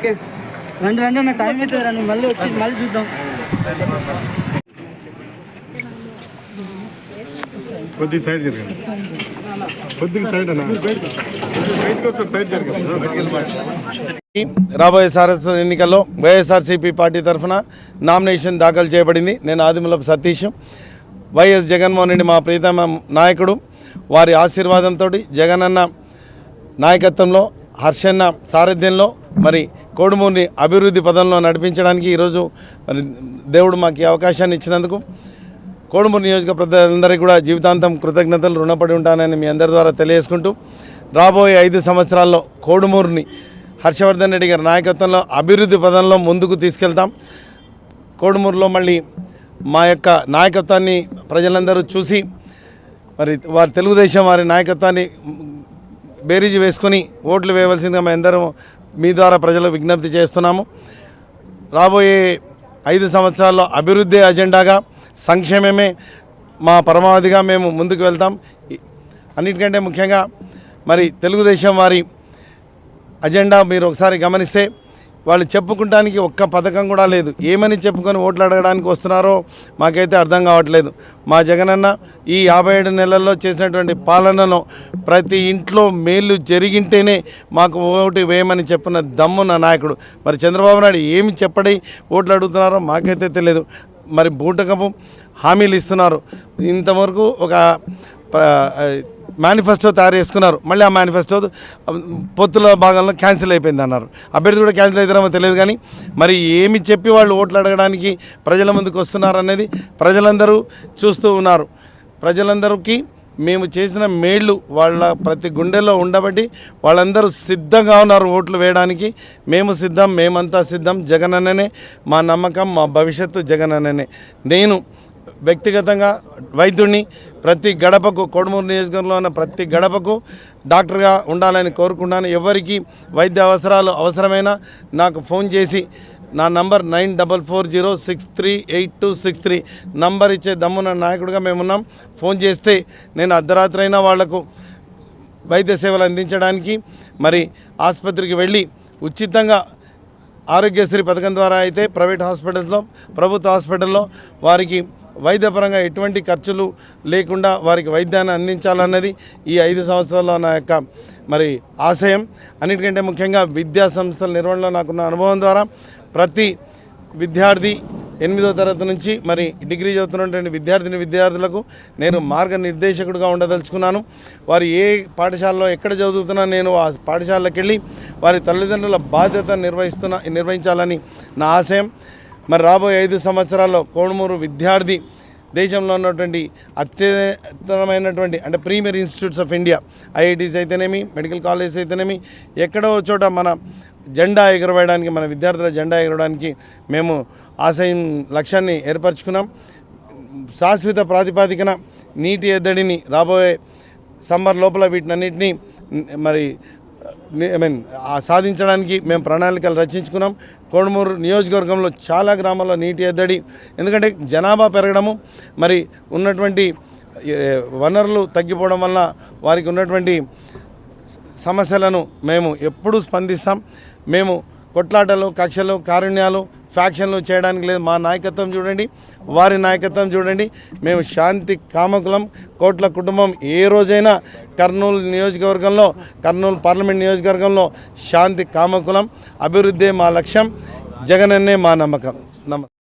Okay. రండి రండి నా టైం అవుతుంది రండి. మళ్ళీ వచ్చి మళ్ళీ చూద్దాం. కొద్దిగా సైడ్ జరగండి కొద్దిగా సైడ్ అన్న. బయటకు వస్తారు సైడ్ జరగండి రాబోయే సారస్వత ఎన్నికల్లో వైఎస్ఆర్సీపీ పార్టీ తరఫున నామినేషన్ దాఖలు చేయబడింది. నేను ఆదిమూలపు సతీష్. వైఎస్ జగన్మోహన్ రెడ్డి మా ప్రీతమ నాయకుడు. వారి ఆశీర్వాదంతో జగనన్న నాయకత్వంలో హర్షన్న సారథ్యంలో మరి కోడుమూరిని అభివృద్ధి పదంలో నడిపించడానికి ఈరోజు మరి దేవుడు మాకు అవకాశాన్ని ఇచ్చినందుకు కోడుమూరు నియోజక ప్రజలందరికీ కూడా జీవితాంతం కృతజ్ఞతలు రుణపడి ఉంటానని మీ అందరి ద్వారా తెలియజేసుకుంటూ రాబోయే ఐదు సంవత్సరాల్లో కోడుమూరుని హర్షవర్ధన్ రెడ్డి గారి నాయకత్వంలో అభివృద్ధి పదంలో ముందుకు తీసుకెళ్తాం. కోడుమూరులో మళ్ళీ మా యొక్క నాయకత్వాన్ని ప్రజలందరూ చూసి మరి వారి తెలుగుదేశం వారి నాయకత్వాన్ని బేరీజు వేసుకొని ఓట్లు వేయవలసిందిగా మేము అందరం మీ ద్వారా ప్రజలు విజ్ఞప్తి చేస్తున్నాము. రాబోయే ఐదు సంవత్సరాల్లో అభివృద్ధి అజెండాగా సంక్షేమమే మా పరమావధిగా మేము ముందుకు వెళ్తాం. అన్నిటికంటే ముఖ్యంగా మరి తెలుగుదేశం వారి అజెండా మీరు ఒకసారి గమనిస్తే వాళ్ళు చెప్పుకోవడానికి ఒక్క పథకం కూడా లేదు. ఏమని చెప్పుకొని ఓట్లు అడగడానికి వస్తున్నారో మాకైతే అర్థం కావట్లేదు. మా జగనన్న ఈ యాభై ఏడు నెలల్లో చేసినటువంటి పాలనలో ప్రతి ఇంట్లో మేలు జరిగింటేనే మాకు ఓటు వేయమని చెప్పిన దమ్మున్న నాయకుడు. మరి చంద్రబాబు నాయుడు ఏమి చెప్పడి ఓట్లు అడుగుతున్నారో మాకైతే తెలియదు. మరి బూటకపు హామీలు ఇస్తున్నారు. ఇంతవరకు ఒక మేనిఫెస్టో తయారు చేసుకున్నారు. మళ్ళీ ఆ మేనిఫెస్టో పొత్తుల భాగంలో క్యాన్సిల్ అయిపోయింది అన్నారు. అభ్యర్థి కూడా క్యాన్సిల్ అవుతారేమో తెలియదు కానీ మరి ఏమి చెప్పి వాళ్ళు ఓట్లు అడగడానికి ప్రజల ముందుకు వస్తున్నారు అనేది ప్రజలందరూ చూస్తూ ఉన్నారు. ప్రజలందరికీ మేము చేసిన మేళ్ళు వాళ్ళ ప్రతి గుండెల్లో ఉండబట్టి వాళ్ళందరూ సిద్ధంగా ఉన్నారు ఓట్లు వేయడానికి. మేము సిద్ధం మేమంతా సిద్ధం. జగనన్ననే మా నమ్మకం మా భవిష్యత్తు జగనన్ననే నేను వ్యక్తిగతంగా వైద్యుడిని ప్రతి గడపకు కొడుమూరు నియోజకవర్గంలో ఉన్న ప్రతి గడపకు డాక్టర్గా ఉండాలని కోరుకున్నాను ఎవరికి వైద్య అవసరాలు అవసరమైనా నాకు ఫోన్ చేసి నా number nine double four zero six three eight two six three number ఇచ్చే దమ్మున నాయకుడిగా మేమున్నాం ఫోన్ చేస్తే నేను అర్ధరాత్రి అయినా వాళ్ళకు వైద్య సేవలు అందించడానికి మరి ఆసుపత్రికి వెళ్ళి ఉచితంగా ఆరోగ్యశ్రీ పథకం ద్వారా అయితే ప్రైవేట్ హాస్పిటల్స్లో ప్రభుత్వ హాస్పిటల్లో వారికి వైద్యపరంగా ఎటువంటి ఖర్చులు లేకుండా వారికి వైద్యాన్ని అందించాలన్నది ఈ ఐదు సంవత్సరాల్లో నా యొక్క మరి ఆశయం. అన్నిటికంటే ముఖ్యంగా విద్యా సంస్థల నిర్వహణలో నాకున్న అనుభవం ద్వారా ప్రతి విద్యార్థి ఎనిమిదో తరగతి నుంచి మరి డిగ్రీ చదువుతున్నటువంటి విద్యార్థిని విద్యార్థులకు నేను మార్గనిర్దేశకుడిగా ఉండదలుచుకున్నాను. వారు ఏ పాఠశాలలో ఎక్కడ చదువుతున్నా నేను ఆ పాఠశాలకు వెళ్ళి వారి తల్లిదండ్రుల బాధ్యత నిర్వహిస్తున్న నిర్వహించాలని నా ఆశయం. మరి రాబోయే ఐదు సంవత్సరాల్లో కోడుమూరు విద్యార్థి దేశంలో ఉన్నటువంటి అత్యుత్తమైనటువంటి అంటే premier institutes of India IITs అయితేనేమి మెడికల్ కాలేజెస్ అయితేనేమి ఎక్కడో చోట మన జెండా ఎగరవేయడానికి మన విద్యార్థుల జెండా ఎగరడానికి మేము ఆశయం లక్ష్యాన్ని ఏర్పరచుకున్నాం. శాశ్వత ప్రాతిపాదికన నీటి ఎద్దడిని రాబోయే సమ్మర్ లోపల వీటినన్నింటినీ మరి ఐ మీన్ సాధించడానికి మేము ప్రణాళికలు రచించుకున్నాం. కోడుమూరు నియోజకవర్గంలో చాలా గ్రామాల్లో నీటి ఎద్దడి ఎందుకంటే జనాభా పెరగడము మరి ఉన్నటువంటి వనరులు తగ్గిపోవడం వల్ల వారికి ఉన్నటువంటి సమస్యలను మేము ఎప్పుడూ స్పందిస్తాం. మేము కొట్లాటలు కక్షలు కారుణ్యాలు ఫ్యాక్షన్లు చేయడానికి లేదు. మా నాయకత్వం చూడండి వారి నాయకత్వం చూడండి. మేము శాంతి కామకులం కోట్ల కుటుంబం. ఏ రోజైనా కర్నూలు నియోజకవర్గంలో కర్నూలు పార్లమెంట్ నియోజకవర్గంలో శాంతి కామకులం. అభివృద్ధి మా లక్ష్యం జగనన్నే మా నమ్మకం. నమస్తే